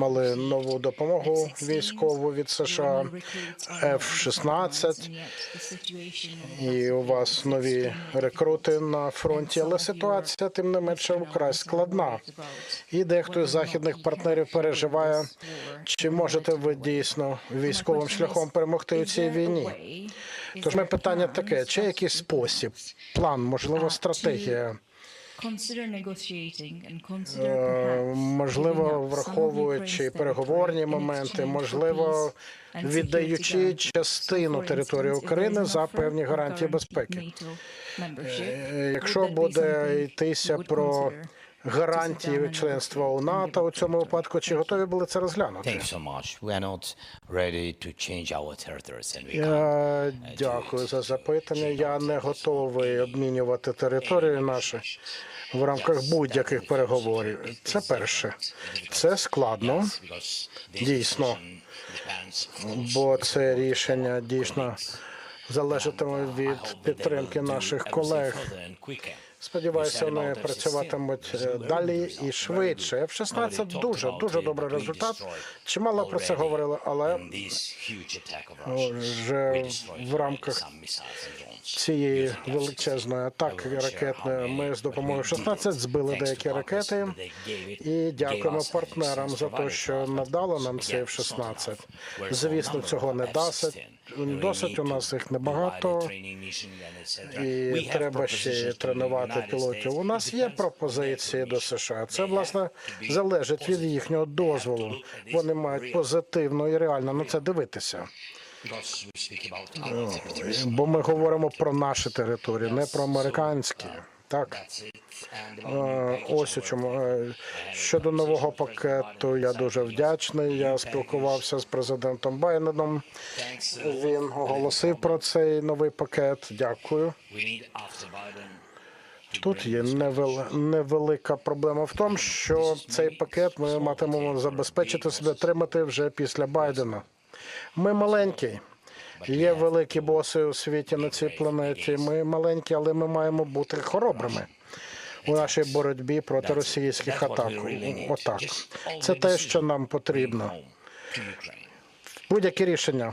Мали нову допомогу військову від США F-16, і у вас нові рекрути на фронті. Але ситуація тим не менше вкрай складна. І дехто з західних партнерів переживає, чи можете ви дійсно військовим шляхом перемогти у цій війні. Тож моє питання таке: чи якийсь спосіб, план, можливо, стратегія? Е, Можливо, враховуючи переговорні моменти, можливо, віддаючи частину території України за певні гарантії безпеки. Е, Якщо буде йтися про гарантії членства у НАТО у цьому випадку, чи готові були це розглянути? Я дякую за запитання. Я не готовий обмінювати територію наші в рамках будь-яких переговорів. Це перше. Це складно, дійсно, бо це рішення дійсно залежатиме від підтримки наших колег. Сподіваюся, вони працюватимуть далі і швидше. F-16 дуже дуже добрий результат. Чимало про це говорили, але вже в рамках цієї величезної атаки ракетної ми з допомогою 16 збили деякі ракети. І дякуємо партнерам за те, що надали нам цей F-16. Звісно, цього не досить. Досить у нас їх небагато. І треба ще тренувати пілотів. У нас є пропозиції до США. Це власне залежить від їхнього дозволу. Вони мають позитивно і реально на це дивитися. Бо ми говоримо про наші території, не про американські. Так, Е, ось у чому Е, щодо нового пакету. Я дуже вдячний. Я спілкувався з президентом Байденом. Він оголосив про цей новий пакет. Дякую. Тут є невел- невелика проблема в тому, що цей пакет ми матимемо забезпечити себе тримати вже після Байдена. Ми маленький. Є великі боси у світі на цій планеті. Ми маленькі, але ми маємо бути хоробрими у нашій боротьбі проти російських атак. Отак. Це те, що нам потрібно. Будь-які рішення